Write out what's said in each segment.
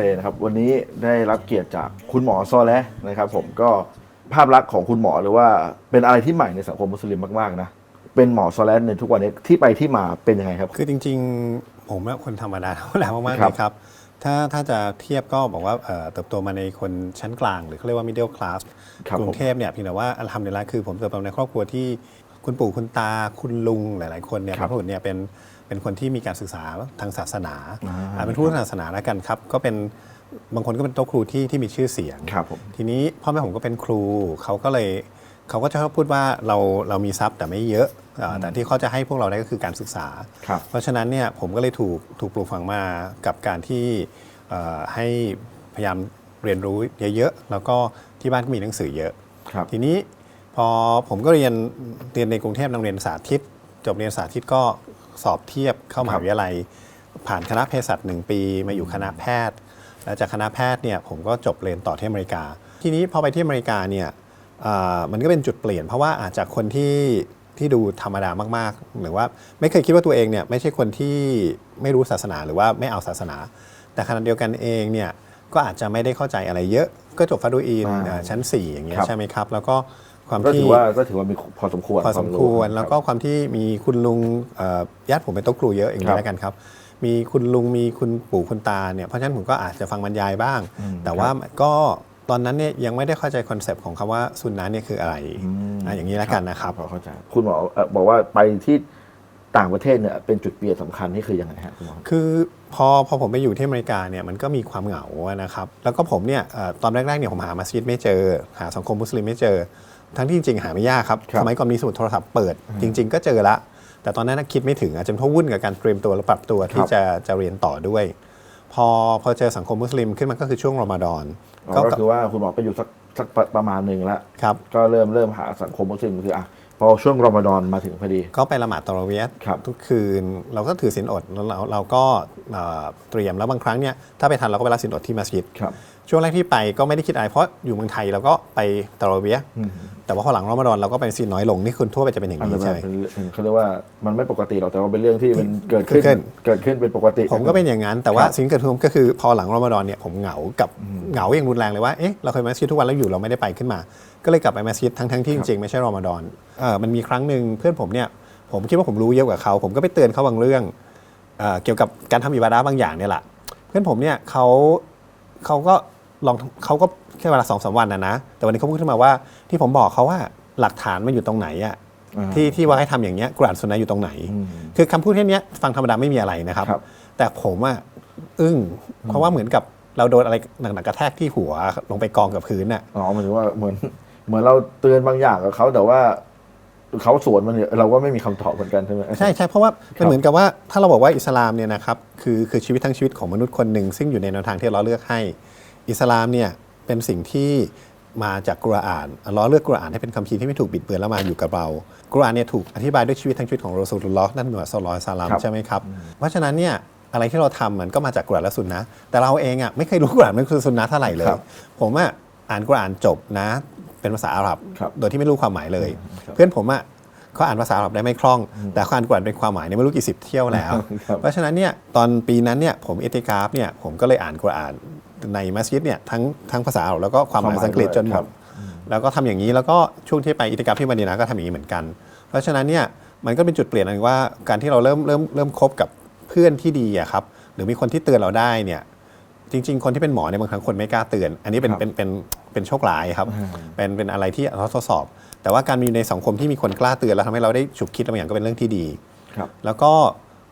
ตนะครับวันนี้ได้รับเกียรติจากคุณหมอซอแลนะครับ ผมก็ภาพลักษณ์ของคุณหมอหรือว่าเป็นอะไรที่ใหม่ในสังคมมุสลิมมากๆนะเป็นหมอซอแลในทุกวันนี้ที่ไปที่มาเป็นยังไงครับ คือจริงๆ ผมเป็นคนธรรมดาเท่าไหร่มากๆครัเลบยครับถ้าถ้าจะเทียบก็บอกว่าเอ่อเติบโตมาในคนชั้นกลาง หรือเขาเรียกว่า middle class ครับกรุงเทพเนี่ยเพียงแต่ว่าอัลฮัมดุลิลละคือผมเติบโตในครอบครัวที่คุณปู่คุณตาคุณลุงหลาย ๆ คนเนี่ยครับพระบุตรเนี่ยเป็น เป็นคนที่มีการศึกษาทางศาสนาอ่าอ่าเป็นผู้ทางศาสนาแล้วกันครับ ก็เป็นบางคนก็เป็นโต๊ะครูที่ที่มีชื่อเสียงครับผมทีนี้พ่อแม่ผมก็เป็นครูเขาก็เลยเขาก็จะชอบพูดว่าเราเรามีทรัพย์แต่ไม่เยอะอ่าแต่ที่เขาจะให้พวกเราได้ก็คือการศึกษาครับเพราะฉะนั้นเนี่ยผมก็เลยถูกถูกปลูกฝังมากับการที่เอ่อให้พยายามเรียนรู้เยอะๆแล้วก็ที่บ้านก็มีหนังสือเยอะครับทีนี้พอผมก็เรียนเรียนในกรุงเทพโรงเรียนสาธิต จบเรียนสาธิตก็ สอบเทียบเข้ามหาวิทยาลัย ผ่านคณะเภสัชหนึ่งปี มาอยู่คณะแพทย์ แล้วจากคณะแพทย์เนี่ยผมก็จบเรียนต่อที่อเมริกา ทีนี้พอไปที่อเมริกาเนี่ยอ่ามันก็เป็นจุดเปลี่ยน เพราะว่าอาจจากคนที่ที่ดูธรรมดามากๆ หรือว่าไม่เคยคิดว่าตัวเองเนี่ยไม่ใช่คนที่ไม่รู้ศาสนาหรือว่าไม่เอาศาสนา แต่ขณะเดียวกันเองเนี่ยก็อาจจะไม่ได้เข้าใจอะไรเยอะก็จบฟาดูอินอ่าอ่าชั้น 4 อย่างเงี้ยครับใช่ไหมครับ แล้วก็ ความก็ที่ถือว่าก็ถือว่ามีพอสมควรพอสมควราแล้วก็ความที่มีคุณลุงเอ่อญาติผมเป็นโต๊ะครูเยอะอย่างครันี้บแล้วกันครับ มีคุณลุงมีคุณปู่คุณตาเนี่ยเพราะฉะนั้นผมก็อาจจะฟังบรรยายบ้างอืมแต่ว่าก็ตอนนั้นเนี่ยยังไม่ได้เข้าใจคอนเซปต์ของคำว่าซุนนะเนี่ยคืออะไรมอะอย่างนี้แล้วกันนะครับ พอเข้าใจคุณหมอเอ่อบอกว่าไปที่ต่างประเทศเนี่ยเป็นจุดเปลี่ยนสำคัญนี่คือยังไงฮะคุณหมอ คือพอพอผมไปอยู่ที่อเมริกาเนี่ยมันก็มีความเหงาอะนะครับ แล้วก็ผมเนี่ยเอ่อตอนแรกๆเนี่ยผมหามัสยิดไม่เจอ หาสังคมมุสลิมไม่เจอ ทั้งที่จริงๆหาไม่ยากครับครับ สมัยก่อนมีสมุดโทรศัพท์เปิด จริง ๆ ก็เจอละ แต่ตอนนั้นนะคิดไม่ถึงอาจจะเพราะวุ่นกับการเตรียมตัวและปรับตัวที่จะจะเรียนต่อด้วย พอพอเจอสังคมมุสลิมขึ้นมาก็คือช่วงรอมฎอนอ๋อก็คือว่าคุณหมอไปอยู่สักสักประมาณหนึ่งแล้วครับก็เริ่มเริ่มหาสังคมมุสลิมคืออะพอช่วงรอมฎอนมาถึงพอดีก็ไปละหมาดตะเราะเวียห์ครับทุกคืนเราก็ถือศีลอดแล้วเราเราก็เอ่อเตรียมแล้วบางครั้งเนี่ยถ้าไปทันเราก็ไปรับศีลอดที่มัสยิดครับช่วงแรกที่ไปก็ไม่ได้คิดอะไรเพราะอยู่เมืองไทยเราก็ไปตะเราะเวียห์อืมแต่ว่าพอหลังรอมฎอนเราก็ไปศีลน้อยลงนี่คุณทั่วไปจะเป็นอย่างอันนี้นั้นใช่ไหมเป็นเป็นเขาเรียกว่ามันไม่ปกติหรอกแต่ว่าเป็นเรื่องที่มันเกิดขึ้นเกิดขึ้นเกิดขึ้นเป็นปกติ ผมก็เป็นอย่างนั้นแต่ว่าครับสิ่งที่เกิดขึ้นก็คือพอหลังรอมฎอนเนี่ยผมเหงากับเหงาอย่างรุนแรงเลยว่าเอ๊ะเราเคยมามัสยิดทุกวันแล้วอยู่เราไม่ได้ไปขึ้นมา ก็เลยกลับไปมัสยิดทั้งทั้งๆที่จริงๆไม่ใช่รอมฎอนเออมันมีครั้งหนึ่งเพื่อนผมเนี่ยผมคิดว่าผมรู้เยอะกว่าเขาผมก็ไปเตือนเขาบางเรื่องเอ่อเกี่ยวกับการทำอิบาดะห์บางอย่างเนี่ยแหละเพื่อนผมเนี่ยเขา เขาก็ลองเขาก็แค่เวลาสองสามวันนะนะ แต่วันนี้เขาพูดขึ้นมาว่าที่ผมบอกเขาว่าหลักฐานมันอยู่ตรงไหนอะอ่าที่ที่ว่าให้ทำอย่างเงี้ยกุรอานสุนนะอยู่ตรงไหนอืมคือคำพูดแค่เนี้ยฟังธรรมดาไม่มีอะไรนะครับครับ แต่ผมอะอึ้งเพราะว่าเหมือนกับเราโดนอะไรหนักๆกระแทกที่หัวลงไปกองกับพื้นน่ะอ๋อหมายถึงว่าเหมือนเหมือนเราเตือนบางอย่างกับเขาแต่ว่า เขาสวนมันเนี่ยเราก็ไม่มีคำตอบเหมือนกันใช่ไหม ใช่ใช่เพราะว่าครัมันบเหมือนกับว่าถ้าเราบอกว่าอิสลามเนี่ยนะครับคือคือชีวิตทั้งชีวิตของมนุษย์คนหนึ่ง ซึ่งอยู่ในแนวทางที่เราเลือกให้ อิสลามเนี่ยเป็นสิ่งที่มาจากกุรอานอัลเลอฮ์เลือกกุรอานให้เป็นคำพีร์ที่ไม่ถูกบิดเบือนแล้วมาอยู่กับเรากุรอานเนี่ยถูกอธิบายด้วยชีวิตทั้งชีวิตของรอซูลุลลอฮ์นั่นหมายสลอยซาลามครับใช่ไหมครับเพราะฉะนั้นเนี่ยอะไรที่เราทำมันก็มาจากกุรอานและสุนนะห์แต่เราเองอะไม่เคยรู้กุรอานมันคือสุนนะห์เท่าไหร่เลย ครับ ผมอะอ่านกุรอานจบนะ เป็นภาษาอาหรับครับ โดยที่ไม่รู้ความหมายเลยครับเพื่อนผมอะเขาอ่านภาษาอาหรับได้ไม่คล่อง แต่เขาอ่านกุรอานเป็นความหมายเนี่ยไม่รู้กี่สิบเที่ยวแล้วครับเพราะฉะนั้นเนี่ยตอนปีนั้นเนี่ยผมเอติกราฟเนี่ยผมก็เลยอ่านกุรอานในมัสยิดเนี่ยทั้งทั้งภาษาอาหรับแล้วก็ความหมายภาษาอังกฤษจนหมครัดบแล้วก็ทำอย่างนี้แล้วก็ช่วงที่ไปอิติกราฟที่มะดีนาก็ทำอย่างนี้เหมือนกัน เพราะฉะนั้นเนี่ยมันก็เป็นจุดเปลี่ยนอันว่าการที่เราเริ่มเริ่มเริ่มคบกับเพื่อนที่ดีอะครับหรือมีคนที่เตือนเราได้เนี่ย จริง ๆ คนที่เป็นหมอเนี่ยบางครั้งคนไม่กล้าเตือน อันนี้เป็นครับเป็นเป็นเป็นโชคร้ายครับอ่าเป็นเป็นอะไรที่เราทดสอบ แต่ว่าการมีอยู่ในสังคมที่มีคนกล้าเตือนแล้วทำให้เราได้ฉุกคิดบางอย่างก็เป็นเรื่องที่ดีครับแล้วก็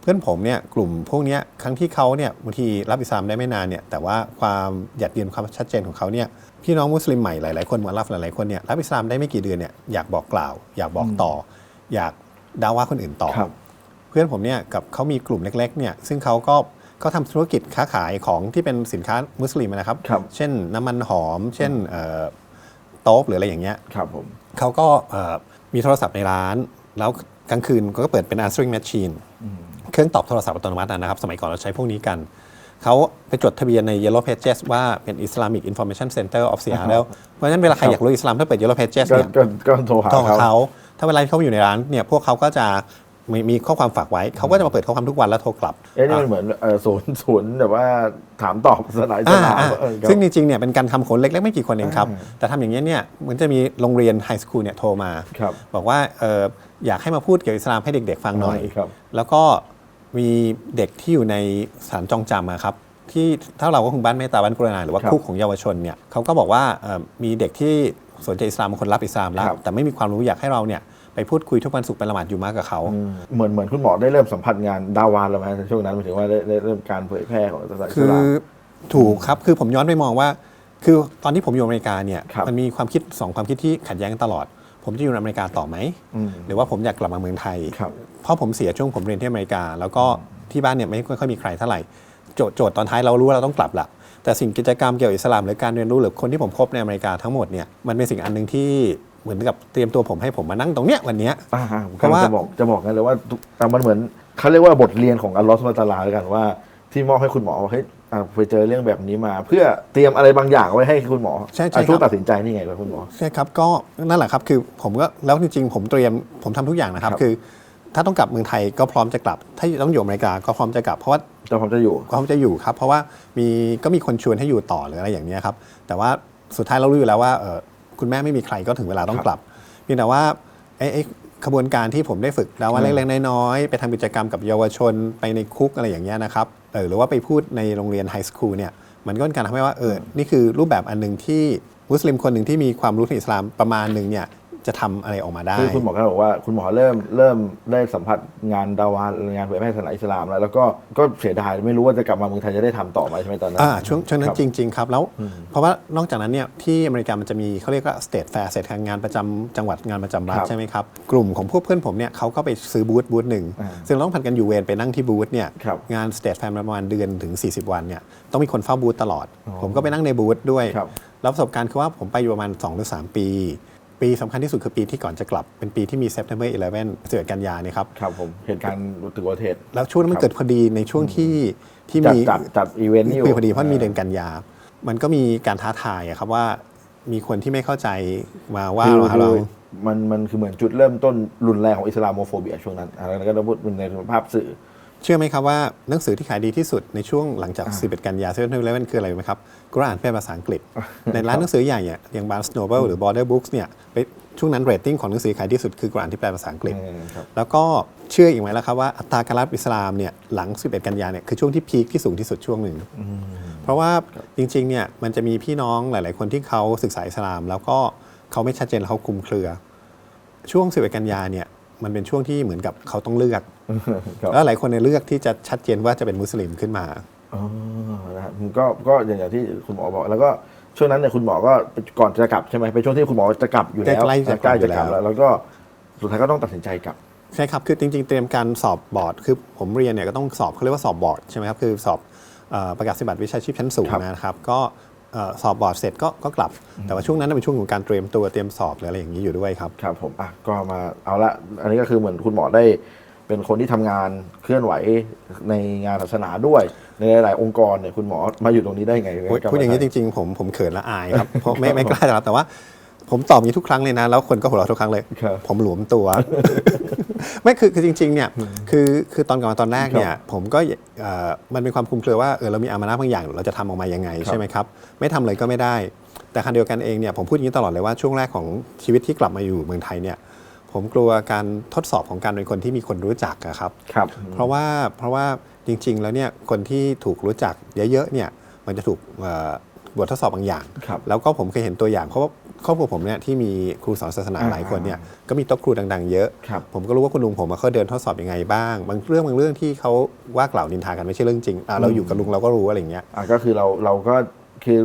เพื่อนผมเนี่ยกลุ่มพวกเนี้ยครั้งที่เขาเนี่ยบางทีรับอิสลามได้ไม่นานเนี่ยแต่ว่าความหยัดเยืนความชัดเจนของเขาเนี่ยพี่น้องมุสลิมใหม่หลายๆคนมุอัลลัฟหลายๆคนเนี่ยรับอิสลามได้ไม่กี่เดือนเนี่ยอยากบอกกล่าว อยากบอกต่อ อยากดาว่าคนอื่นต่อครับเพื่อนผมเนี่ยกับเขามีกลุ่มเล็กๆเนี่ยซึ่งเขาก็ เขาทำธุรกิจค้าขายของที่เป็นสินค้ามุสลิมนะครับครับเช่นน้ำมันหอม เช่นเอ่อโต๊บหรืออะไรอย่างเงี้ยครับผมเขาก็เอ่อมีโทรศัพท์ในร้าน แล้วกลางคืนก็เปิดเป็น answering machine เครื่องตอบโทรศัพท์อัตโนมัตินะครับ สมัยก่อนเราใช้พวกนี้กันเขาไปจดทะเบียนใน Yellow Pages ว่าเป็น Islamic Information Center of Seattle เพราะฉะนั้นเวลาใครอยากรู้อิสลามถ้าเปิด Yellow Pages ก็เนี่ยก็ก็โทรหาต้องของเขาเขาถ้าเวลาที่เขาอยู่ในร้านเนี่ยพวกเขาก็จะ มีมีข้อความฝากไว้ เขาก็จะมาเปิดข้อความทุกวันแล้วโทรกลับ เอ๊ะนี่มันเหมือนเออศูนย์ศูนย์แบบว่าถามตอบสนายสอ่านามอ่าเออครับ ซึ่งจริงๆเนี่ยเป็นการทำคนเล็กๆไม่กี่คนเองครับอ่าแต่ทำอย่างนี้ยเนี่ยเหมือนจะมีโรงเรียนไฮสคูลเนี่ยโทรมาครับบอกว่าเอออยากให้มาพูดเกี่ยวกับอิสลามให้เด็กๆฟังหน่อย ครับ แล้วก็มีเด็กที่อยู่ในสถานจองจำอะครับที่ถ้าเราก็คงบ้านเมตตาบ้านกรุณาหรือว่าครับคุกของเยาวชนเนี่ยเขาก็บอกว่าเอ่อมีเด็กที่สนใจอิสลามบางคนรับอิสลามแล้ว ครับ แต่ไม่มีความรู้อยากให้เราเนี่ย ไปพูดคุยทุกวันศุกร์ไปละหมาดอยู่มากกับเขาอืมเหมือนเหมือนคุณหมอได้เริ่มสัมผัสงานดาวานแล้วไหมในช่วงนั้นหมายถึงว่าได้ได้เริ่มการเผยแพร่ของศาสนาอิคืสอลาม ถูกครับคือผมย้อนไปมองว่า คือตอนที่ผมอยู่อเมริกาเนี่ยครับ มันมีความคิดสองความคิดที่ขัดแย้งกันตลอด ผมจะอยู่ในอเมริกาต่อไหม อืมหรือว่าผมอยากกลับมาเมืองไทย ครับ เพราะผมเสียช่วงผมเรียนที่อเมริกา แล้วก็ที่บ้านเนี่ยไม่ค่อยมีใครเท่าไหร่โจทย์โจทย์ตอนท้ายเรารู้ว่าเราต้องกลับละแต่สิ่งกิจกรรมเกี่ยวกับอิสลามหรือการเรียนรู้หรือคนที่ผมคบในอเมริกาทั้งหมดเนี่ยมันเป็นสิ่งอันหนึ่งที่ เหมือนกับเตรียมตัวผมให้ผมมานั่งตรงเนี้ยวันเนี้ย อ่าผมเพราะว่าจะบอกจะบอกกันเลยว่าทุกแต่มันเหมือนเขาเรียกว่าบทเรียนของอัลลอฮฺสุลตาลาแล้วกันว่า ที่มอบให้คุณหมอว่าเฮ้ยอะไปเจอเรื่องแบบนี้มา เพื่อเตรียมอะไรบางอย่างไว้ให้คุณหมอใช่ใช่อะช่วยครับตัดสินใจนี่ไงครับคุณหมอ ใช่ครับก็นั่นแหละครับคือผมก็แล้วจริงๆ ผมเตรียมผมทำทุกอย่างนะครับ ครับ คือ ถ้าต้องกลับเมืองไทยก็พร้อมจะกลับ ถ้าต้องอยู่อเมริกาก็พร้อมจะกลับเพราะว่าจะผมจะอยู่ พร้อมจะอยู่ครับ เพราะว่ามีก็มีคนชวนให้อยู่ต่อหรืออะไรอย่างเนี้ยครับ แต่ว่าสุดท้ายเรารู้อยู่แล้วว่าเออ คุณแม่ไม่มีใครก็ถึงเวลาต้องกลับเพียงแต่ว่าไอ้ไอ้ขบวนการที่ผมได้ฝึกแล้วว่าอืมเล็กๆน้อยๆไปทำกิจกรรมกับเยาวชนไปในคุกอะไรอย่างเงี้ยนะครับเออหรือว่าไปพูดในโรงเรียนไฮสคูลเนี่ยมันก็เป็นการทำให้ว่าเออนี่คือรูปแบบอันหนึ่งที่มุสลิมคนหนึ่งที่มีความรู้ทางอิสลามประมาณหนึ่งเนี่ย จะทำอะไรออกมาได้คือคุณหมอก็บอกว่าคุณหมอเริ่มเริ่มได้สัมผัสงานดาวานงานเผยแพร่ศาสนาอิสลามแล้วแล้วก็ก็เสียดายไม่รู้ว่าจะกลับมาเมืองไทยจะได้ทำต่อไหมใช่ไหมตอนนั้นอ่าช่วงช่วงนั้คนรับจริง ๆ ครับแล้ว เพราะว่านอกจากนั้นเนี่ยที่อเมริกามันจะมีเขาเรียกว่า state fair เศษงานประจำจังหวัดงานประจำรัฐครับใช่ไหมครับกลุ่มของพวกเพื่อนผมเนี่ยเขาก็ไปซื้อบูธบูธหนึ่งอ่าซึ่งเราต้องผัดกันอยู่เวรไปนั่งที่บูธเนี่ยครับงาน state fair ประมาณเดือนถึง 40 วันเนี่ยต้องมีคนเฝ้าบูธตลอดอ๋อผมก็ไปนั่งในบูธด้วยครับแล้วประสบการณ์คือว่าผมไปอยู่ประมาณ2หรือ3ปี ปีสำคัญที่สุดคือปีที่ก่อนจะกลับเป็นปีที่มี September 11 11กันยาเนี่ยครับ ครับผมเหตุการณ์ถือว่าเทศแล้วช่วงนั้นมันเกิดพอดีในช่วงที่ที่จัดมีจัดจัดอีเวนต์นี่อยู่ปีพอดีเพราะมีเดือนกันยา มันก็มีการท้าทายอะครับว่ามีคนที่ไม่เข้าใจมาว่าคือเราคือเรามันมันคือเหมือนจุดเริ่มต้นรุนแรงของอิสลามโมโฟเบียช่วงนั้นอะแล้วก็ต้องพูดในภาพสื่อ เชื่อไหมครับว่าหนังสือที่ขายดีที่สุดในช่วงหลังจากอ่า11 กันยาเซเว่นเลเว่นคืออะไรรู้ไหมครับกุรอานเป็นภาษาอังกฤษ ในร้านหนังสือใหญ่อะอย่างบาร์สโนเบิลหรือ Border Books เนี่ยไปช่วงนั้นเรตติ้งของหนังสือขายดีที่สุดคือกุรอานที่แปลภาษาอังกฤษอืมครับแล้วก็เชื่ออีกไหมล่ะครับว่าอัตราการรับอิสลามเนี่ยหลัง 11 กันยาเนี่ยคือช่วงที่พีคที่สูงที่สุดช่วงหนึ่งเพราะว่าจริงๆเนี่ยมันจะมีพี่น้องหลาย ๆ คนที่เขาศึกษาอิสลาม แล้วก็เขาไม่ชัดเจนแล้วเขาคลุมเครือ ช่วง 11 กันยาเนี่ย มันเป็นช่วงที่เหมือนกับเขาต้องเลือก ครับแล้วหลายคนเนี่ยเลือกที่จะชัดเจนว่าจะเป็นมุสลิมขึ้นมา อ๋อนะครับก็ก็อย่างอย่างที่คุณหมอบอก แล้วก็ช่วงนั้นเนี่ยคุณหมอก็ก่อนจะกลับใช่ไหมเป็นช่วงที่คุณหมอจะกลับอยู่แล้วใกล้ๆจะกลับใกล้อยู่จะกลับแล้ว แล้ว แล้วก็สุดท้ายก็ต้องตัดสินใจกลับ ใช่ครับ คือจริงๆ เตรียมการสอบบอร์ด คือผมเรียนเนี่ยก็ต้องสอบเขาเรียกว่าสอบบอร์ดใช่ไหมครับ คือสอบเอ่อประกาศนียบัตรวิชาชีพชั้นสูงครับ นะครับ ก็เอ่อ สอบบอร์ดเสร็จก็ก็กลับ แต่ว่าช่วงนั้นนะเป็นช่วงของการเตรียมตัวเตรียมสอบหรืออะไรอย่างนี้อยู่ด้วยครับ ครับผมอะก็มาเอาละอันนี้ก็คือเหมือนคุณหมอได้เป็นคนที่ทำงานเคลื่อนไหวในงานศาสนาด้วย ในหลายๆองค์กรเนี่ยคุณหมอมาอยู่ตรงนี้ได้ไงพูดพูดอย่างนี้จริงๆ ผมผมเขินละอายครับเพราะไม่ไม่กล้าจะรับแต่ว่า ผมตอบอย่างนี้ทุกครั้งเลยนะ แล้วคนก็หัวเราะทุกครั้งเลยครับผมหลวมตัว ไม่คือคือจริงๆเนี่ยคือคือตอนกลับมาตอนแรกเนี่ยผมก็เอ่อมันเป็นความคลุมเครือว่าเออเรามีอามานะบางอย่างเราจะทำออกมายังไงครับใช่ไหมครับ ไม่ทำเลยก็ไม่ได้ แต่คันเดียวกันเองเนี่ยผมพูดอย่างนี้ตลอดเลยว่าช่วงแรกของชีวิตที่กลับมาอยู่เมืองไทยเนี่ยผมกลัวการทดสอบของการเป็นคนที่มีคนรู้จักอะครับครับ เพราะว่าเพราะว่าจริง ๆ แล้วเนี่ยคนที่ถูกรู้จักเยอะๆเนี่ยมันจะถูกเอ่อบททดสอบ บางอย่างครับแล้วก็ผมเคยเห็นตัวอย่างเพราะว่า ครอบครัวผมเนี่ยที่มีครูสอนศาสนาอ่าหลายคนเนี่ยก็มีโต๊ะครูดังๆเยอะ ครับ ผมก็รู้ว่าคุณลุงผมอะเขาเดินทดสอบยังไงบ้าง บางเรื่องบางเรื่องที่เขาว่ากล่าวนินทากันไม่ใช่เรื่องจริงอะเราอยู่กับลุงเราก็รู้อะไรอย่างเงี้ย อะก็คือเราเราก็คือ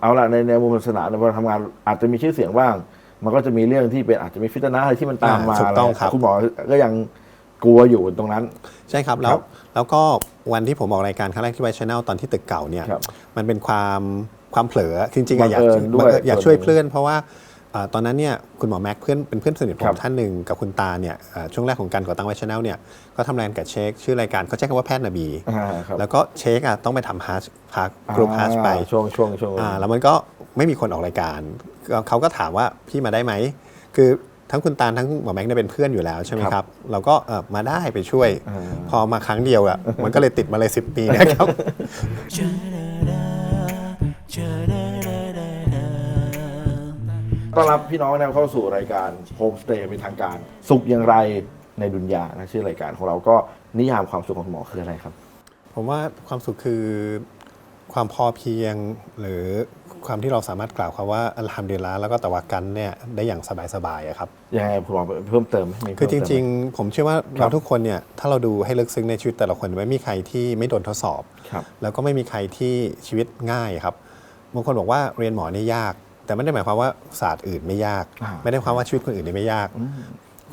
เอาละในในมุมศาสนาเนี่ยพอทำงานอาจจะมีชื่อเสียงบ้าง มันก็จะมีเรื่องที่เป็นอาจจะมีฟิตนะอะไรที่มันตามมาอ่าถูกต้องครับ คุณหมอก็ยังกลัวอยู่ตรงนั้น ใช่ครับ แล้ครัวบแล้วก็วันที่ผมออกรายการครั้งแรกที่ไวชแนลตอนที่ตึกเก่าเนี่ยครับ มันเป็นความ ความเผลอจริงๆอะอยากบังเอิญด้วยบังเอิญอยากส่วนช่วยหนึ่งเพื่อนเพราะว่าเอ่อตอนนั้นเนี่ยคุณหมอแม็กเพื่อนเป็นเพื่อนสนิทผครัมบท่านหนึ่งกับคุณตาเนี่ยเอ่อช่วงแรกของการก่อตั้งไวชแนลเนี่ยก็ทำรายการกับเชคชื่อรายการเขาใช้คำว่าแพทย์นบี อ่าครับแล้วก็เชคอะต้องไปทำฮาร์ชพาร์กรุ๊ปฮาร์ชไป อ่าช่วงช่วงช่วง อ่าแล้วมันก็ไม่มีคนออกรายการก็เขาก็ถามว่าพี่มาได้ไหม คือทั้งคุณตาลทั้งหมอแม็กซ์เนี่ยเป็นเพื่อนอยู่แล้วใช่ไหมครับครับเราก็เออมาได้ไปช่วย อ่า พอมาครั้งเดียวอะมันก็เลยติดมาเลย10ปีนะครับ ต้อนรับพี่น้องนะครับเข้าสู่รายการโฮมสเตย์เป็นทางการ สุขอย่างไรในดุนยานะชื่อรายการของเราก็นิยามความสุขของคุณหมอคืออะไรครับ ผมว่าความสุขคือความพอเพียงหรือความที่เราสามารถกล่าวคำว่าอัลฮัมดุลิลละห์แล้วก็ตะวักกันเนี่ยได้อย่างสบายๆอะครับ ยังไงคุณหมอเพิ่มเติมไหมมีคือจเพิ่มเติมไหม ริงๆ ผมเชื่อว่าครัเราบทุกคนเนี่ยถ้าเราดูให้ลึกซึ้งในชีวิตแต่ละคนไม่มีใครที่ไม่โดนทดสอบ ครับ แล้วก็ไม่มีใครที่ชีวิตง่ายครับบางคนบอกว่าเรียนหมอนี่ยาก แต่ไม่ได้หมายความว่าศาสตร์อื่นไม่ยากอ่าไม่ได้หมายความว่าชีวิตคนอื่นนี่ไม่ยาก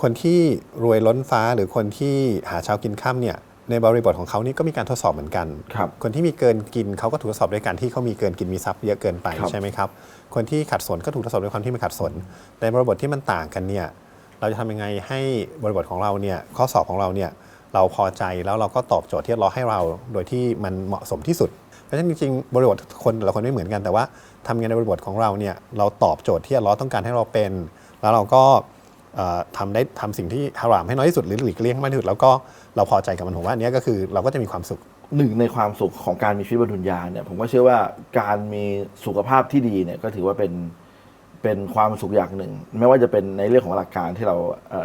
คนที่รวยล้นฟ้าหรือคนที่หาเช้ากินข้ามเนี่ยในบริบทของเขานี่ก็มีการทดสอบเหมือนกันครับคนที่มีเกินกินเขาก็ถูกทดสอบด้วยการที่เขามีเกินกินมีทรัพย์เยอะเกินไปครับใช่ไหมครับ คนที่ขัดสนก็ถูกทดสอบด้วยความที่ไม่ขัดสนแต่บริบทที่มันต่างกันเนี่ยเราจะทำยังไงให้บริบทของเราเนี่ยข้อสอบของเราเนี่ยเราพอใจแล้วเราก็ตอบโจทย์ที่เราให้เราโดยที่มันเหมาะสมที่สุด เพราะฉะนั้นจริงๆ บริบทคนแต่ละคนไม่เหมือนกันแต่ว่า ทำงานในบริบทของเราเนี่ยเราตอบโจทย์ที่เราต้องการให้เราเป็น แล้วเราก็ทำได้ทำสิ่งที่ฮารามให้น้อยที่สุดหรือหลีกเลี่ยงให้มากที่สุดแล้วก็เราพอใจกับมันผมว่าอันนี้ก็คือเราก็จะมีความสุขหนึ่งในความสุขของการมีชีวิตบนดุนยาเนี่ยผมก็เชื่อว่าการมีสุขภาพที่ดีเนี่ยก็ถือว่าเป็นเป็นความสุขอย่างหนึ่ง ไม่ว่าจะเป็นในเรื่องของหลักการที่เรา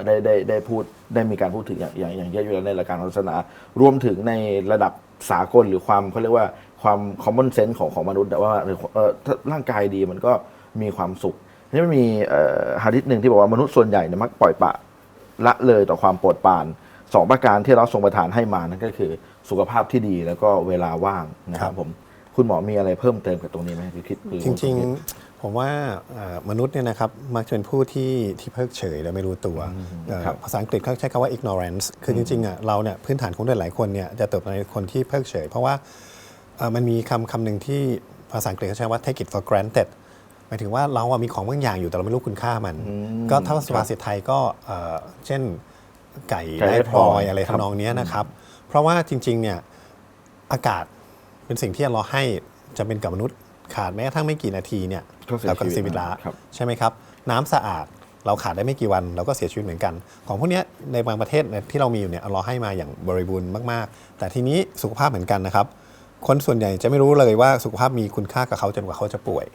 ได้ได้ได้พูดได้มีการพูดถึงอย่างอย่างอย่างเยอะอยู่แล้วในรายการศาสนารวมถึงในระดับสากลหรือความเขาเรียกว่า ความ common sense ของของมนุษย์แต่ว่าเอ่อถ้าร่างกายดีมันก็มีความสุขนี่มันมีเอ่อฮะดิษหนึ่งที่บอกว่ามนุษย์ส่วนใหญ่เนี่ยมักปล่อยปละละเลยต่อความโปรดปรานสองประการที่เราทรงประทานให้มานั่นก็คือสุขภาพที่ดีแล้วก็เวลาว่างนะคครัรับบผมคุณหมอมีอะไรเพิ่มเติมกับตรงนี้ไหมคือคิดหอจริง ๆ ผมว่าเอ่อมนุษย์เนี่ยนะครับมักจะเป็นผู้ที่ที่เพิกเฉยและไม่รู้ตัวเอ่อครับภาษาอังกฤษเขาใช้คำว่า ignorance คือจริงๆอะเราเนี่ยพื้นฐานของหลายๆคนเนี่ยจะเติบโตในคนที่เพิกเฉย เพราะว่าเอ่อ มันมีคำคำหนึ่งที่ภาษาอังกฤษเขาใช้ว่า take it for granted หมายถึงว่าเราอะมีของบางอย่างอยู่แต่เราไม่รู้คุณค่ามัน ก็ถ้าภาษาไทยก็เอ่อเช่นไก่ไก่ได้ได้พลอยพลอยอะไรครับทำนองเนี้ยนะครับ เพราะว่าจริงๆเนี่ยอากาศเป็นสิ่งที่เราให้จะเป็นกับมนุษย์ขาดแม้กระทั่งไม่กี่นาทีเนี่ยก็เสียเราก็ชีวิตเสียเวลาครับใช่ไหมครับ น้ำสะอาดเราขาดได้ไม่กี่วันเราก็เสียชีวิตเหมือนกัน ของพวกเนี้ยในบางประเทศเนี่ยที่เรามีอยู่เนี่ยเราให้มาอย่างบริบูรณ์มาก ๆ แต่ทีนี้สุขภาพเหมือนกันนะครับ คนส่วนใหญ่จะไม่รู้เลยว่าสุขภาพมีคุณค่ากับเขาจนกว่าเขาจะป่วย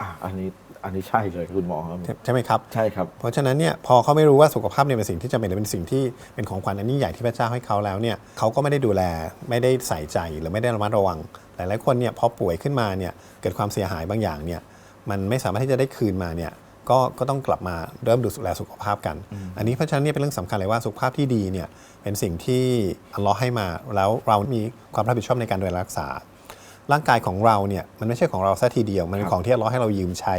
อะอันนี้อันนี้ใช่เลยคุณหมอครับใช่ไหมครับใช่ครับ เพราะฉะนั้นเนี่ยพอเขาไม่รู้ว่าสุขภาพเนี่ยเป็นสิ่งที่จำเป็นหรือเป็นสิ่งที่เป็นของขวัญอันยิ่งใหญ่ที่พระเจ้าให้เขาแล้วเนี่ยเขาก็ไม่ได้ดูแลไม่ได้ใส่ใจหรือไม่ได้ระมัดระวัง หลายๆคนเนี่ยพอป่วยขึ้นมาเนี่ยเกิดความเสียหายบางอย่างเนี่ยมันไม่สามารถที่จะได้คืนมาเนี่ย ก็ก็ต้องกลับมาเริ่มดูแลสุขภาพกัน อันนี้เพราะฉะนั้นเนี่ยเป็นเรื่องสำคัญเลยว่าสุขภาพที่ดีเนี่ยเป็นสิ่งที่อัลเลอฮ์ให้มาแล้วเรามีความรับผิดชอบในการดูแลรักษา ร่างกายของเราเนี่ยมันไม่ใช่ของเราซะทีเดียว มันเป็นของที่อัลเลอฮ์ให้เรายืมใช้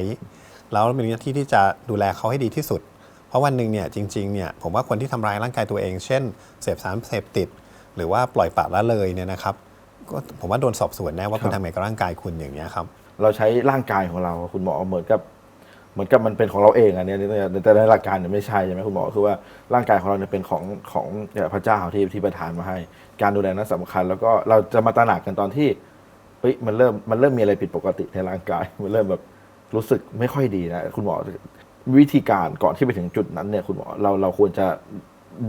แล้วเรามีหน้าที่ที่จะดูแลเขาให้ดีที่สุด เพราะวันหนึ่งเนี่ยจริงๆเนี่ยผมว่าคนที่ทำร้ายร่างกายตัวเอง เช่น เสพสารเสพติด หรือว่าปล่อยปละละเลยเนี่ยนะครับก็ผมว่าโดนสอบสวนแน่ว่าคุณครับทำไงกับร่างกายคุณอย่างเนี้ยครับเราใช้ร่างกายของเราคุณหมอเหมือนกับ เหมือนกับมันเป็นของเราเองอันเนี้ยแต่ในหลักการเนี่ยไม่ใช่ใช่ไหมคุณหมอคือว่าร่างกายของเราเนี่ยเป็นของของเนี่ยพระเจ้าที่ที่ประทานมาให้ การดูแลนั้นสำคัญ แล้วก็เราจะมาตระหนักกันตอนที่เฮ้ยมันเริ่มมันเริ่มมีอะไรผิดปกติในร่างกาย มันเริ่มแบบรู้สึกไม่ค่อยดีนะคุณหมอวิธีการก่อนที่ไปถึงจุดนั้นเนี่ยคุณหมอเราเราควรจะ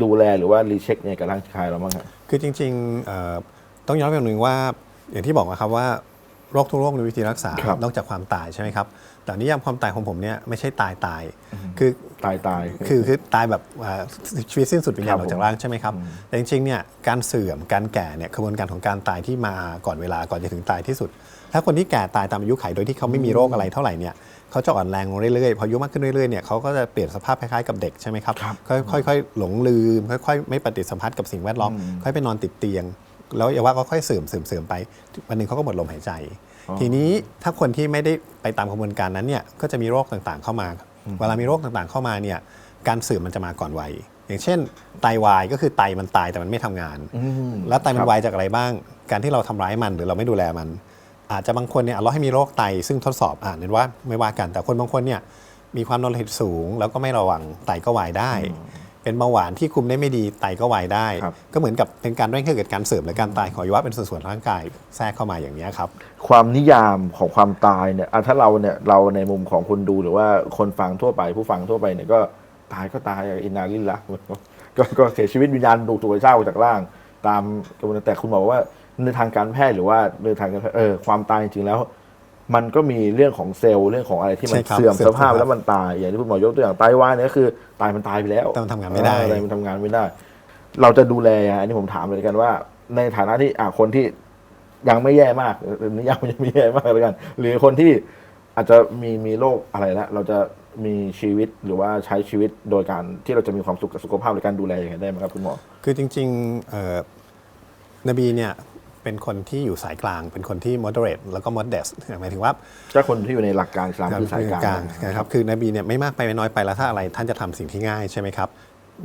ดูแลหรือว่ารีเช็คเนี่ยกับร่างกายเราบ้างครับคือจริงๆเอ่อต้องย้อนไปหนึ่งว่าอย่างที่บอกนะครับว่าโรคทุกโรคมีวิธีรักษาครับนอกจากความตายใช่ไหมครับ แต่นิยามความตายของผมเนี่ยไม่ใช่ตายตาย คือตายตายคือคือตายแบบอ่าชีวิตสิ้นสุดวิญญาณคอรับอกจากร่างใช่ไหมครับแต่จริงๆเนี่ยการเสื่อมการแก่เนี่ยกระบวนการของการตายที่มาก่อนเวลาก่อนจะถึงตายที่สุด ถ้าคนที่แก่ตายตามอายุไขโดยที่เขาไม่มีโรคอะไรเท่าไหร่เนี่ยเขาจะอ่อนแรงลงเรื่อยๆพออายุมากขึ้นเรื่อยๆเนี่ยเขาก็จะเปลี่ยนสภาพคล้ายๆกับเด็กใช่ไหมครับครับค่อยๆหลงลืม ค่อยๆ ไม่ปฏิสัมพันธ์กับสิ่งแวดล้อมค่อยไปนอนติดเตียง แล้วอย่าว่าก็ค่อยเสื่อมเสื่อมเสื่อมไปวันหนึ่งเขาก็หมดลมหายใจ ทีนี้ถ้าคนที่ไม่ได้ไปตามกระบวนการนั้นเนี่ยก็จะมีโรคต่างๆเข้ามา เวลามีโรคต่างๆเข้ามาเนี่ยการเสื่อมมันจะมาก่อนวัยอย่างเช่น ไตวายก็คือไตมันตายแต่มันไม่ทำงานมแล้วไตมัครันบวายจากอะไรบ้าง การที่เราทำร้ายมันหรือเราไม่ดูแลมัน อาจจะบางคนเนี่ยเราให้มีโรคไตซึ่งทดสอบอ่านเห็นว่าไม่ว่ากันแต่คนบางคนเนี่ยมีความนอนหลับสูง แล้วก็ไม่ระวังไตก็วายได้ เป็นเบาหวานที่คุมได้ไม่ดีไตก็วายได้ ครับ ก็เหมือนกับเป็นการเร่งให้เกิดการเสื่อมหรือการตายของอวัยวะเป็นส่วนๆของร่างกายแทรกเข้ามาอย่างนี้ยครับ ความนิยามของความตายเนี่ยอะถ้าเราเนี่ยเราในมุมของคนดูหรือว่าคนฟังทั่วไป ผู้ฟังทั่วไปเนี่ยก็ตายก็ตายอะอินนาลิลละก็ก็เสียชีวิตวิญญาณถูกถูกกระชากออกจากร่าง ตามกระบวนการแต่คุณหมอบอกว่าในทางการแพทย์หรือว่าในทางการแพทย์เออความตายจริงๆแล้ว มันก็มีเรื่องของเซลล์เรื่องของอะไรที่มันใช่ครับเสื่อมเสื่อสมภาพสภาพแล้วมันตาย อย่างที่คุณหมอยกตัวอย่างไตวายเนี่ยก็คือตายมันตายไปแล้วแต่มันทำงานไม่ได้เอออะไรมันทำงานไม่ได้ เราจะดูแลยังไงอันนี้ผมถามเลยกันว่า ในฐานะที่อะคนที่ยังไม่แย่มากเออยังยังไม่แย่มากเลยกัน หรือคนที่อาจจะมีมีโรคอะไรแล้วเราจะมีชีวิตหรือว่าใช้ชีวิตโดยการที่เราจะมีความสุขกับสุขภาพหรือการดูแลยังไงได้ไหมครับคุณหมอ คือจริงๆเอ่อนบีเนี่ย เป็นคนที่อยู่สายกลาง เป็นคนที่ moderate แล้วก็ modest หมายถึงว่าถ้าคนที่อยู่ในหลักการอิสลามคือสายกลางนะครับคือนบีเนี่ยไม่มากไปไม่น้อยไปแล้วถ้าอะไรท่านจะทำสิ่งที่ง่ายใช่ไหมครับ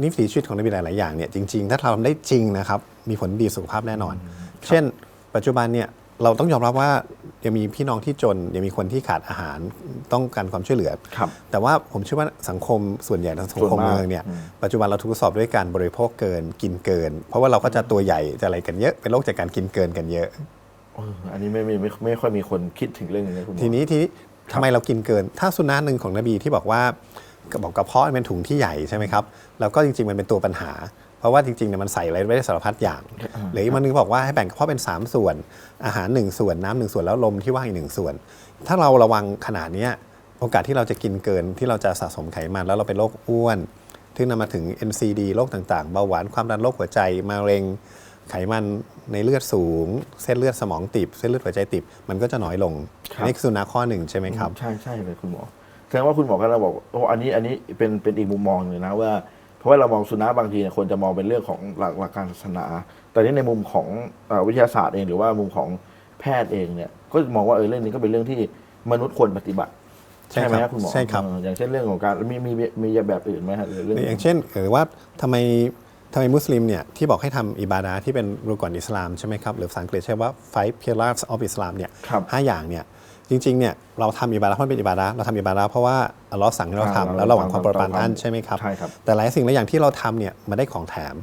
นิสัยชีวิตของนบีหลาย ๆ อย่างเนี่ยจริง ๆ ถ้าเราทำได้จริงนะครับมีผลดีสุขภาพแน่นอน เช่น ปัจจุบันเนี่ย เราต้องยอมรับว่ายังมีพี่น้องที่จนยังมีคนที่ขาดอาหารต้องการความช่วยเหลือครับแต่ว่าผมเชื่อว่าสังคมส่วนใหญ่ในสังคส่มวนมากเมืองเนี่ยปัจจุบันเราถูกทดสอบด้วยการบริโภคเกินกินเกิน เพราะว่าเราก็จะตัวใหญ่จะอะไรกันเยอะเป็นโรคจากการกินเกินกันเยอะเอออันนี้ไม่ไม่ไม่ไม่ค่อยมีคนคิดถึงเรื่องนี้นะคุณหมอทีนี้ทีนี้ทำไมเรากินเกิน ถ้าสุนัขหนึ่งของนบีที่บอกว่าบอกกระเพาะเป็นถุงที่ใหญ่ใช่ไหมครับแล้วก็จริงๆมันเป็นตัวปัญหา เพราะว่าจริงๆเนี่ยมันใส่อะไรไว้ได้สารพัดอย่างหรืออีกมันนึงบอกว่าให้แบ่งกระเพาะเป็น3ส่วน อาหาร 1 ส่วนน้ำหนึ่งส่วนแล้วลมที่ว่างอีกหนึ่งส่วน ถ้าเราระวังขนาดเนี้ยโอกาสที่เราจะกินเกินที่เราจะสะสมไขมันแล้วเราเป็นโรคอ้วนที่นำมาถึง NCD โรคต่างๆ เบาหวาน ความดันโรคหัวใจ มะเร็ง ไขมันในเลือดสูง เส้นเลือดสมองตีบ เส้นเลือดหัวใจตีบ มันก็จะน้อยลงครับนี่คือสุนัขข้อหนึ่งใช่ไหมครับ ใช่ใช่เลยคุณหมอ แสดงว่าคุณหมอก็เราบอกโอ้อันนี้อันนี้เป็นเป็นอีกมุมมองหนึ่งนะว่า เพราะว่าเรามองสุนัขบางทีเนี่ยคนจะมองเป็นเรื่องของหลักหลักการศาสนา แต่นี่ในมุมของเอ่อวิทยาศาสตร์เองหรือว่ามุมของแพทย์เองเนี่ยก็มองว่าเออเรื่องนี้ก็เป็นเรื่องที่มนุษย์ควรปฏิบัติใช่ใช่ไหมคครัรับบคุณหมอใช่ครับเอออย่างเช่นเรื่องของการมีมีมีมีแบบอื่นไหมฮะหรือเรื่องอย่างเช่นเออว่าทำไมทำไมมุสลิมเนี่ยที่บอกให้ทำอิบาดาที่เป็นรูก่อนอิสลามใช่ไหมครับหรือภาษาอังกฤษใช้ว่า five pillars of Islam เนี่ยครับห้าอย่างเนี่ย จริงๆเนี่ยเราทำอิบาดาเพราะมันเป็นอิบาดาเราทำอิบาดาเพราะว่าอัลลอฮ์สั่งให้เราอ่าทำเราแล้วเราหวังความโปรดปรานเราทำท่านใช่ไหมครับใช่ครับแต่หลายสิ่งหลายอย่างที่เราทำเนี่ยมันได้ของแถม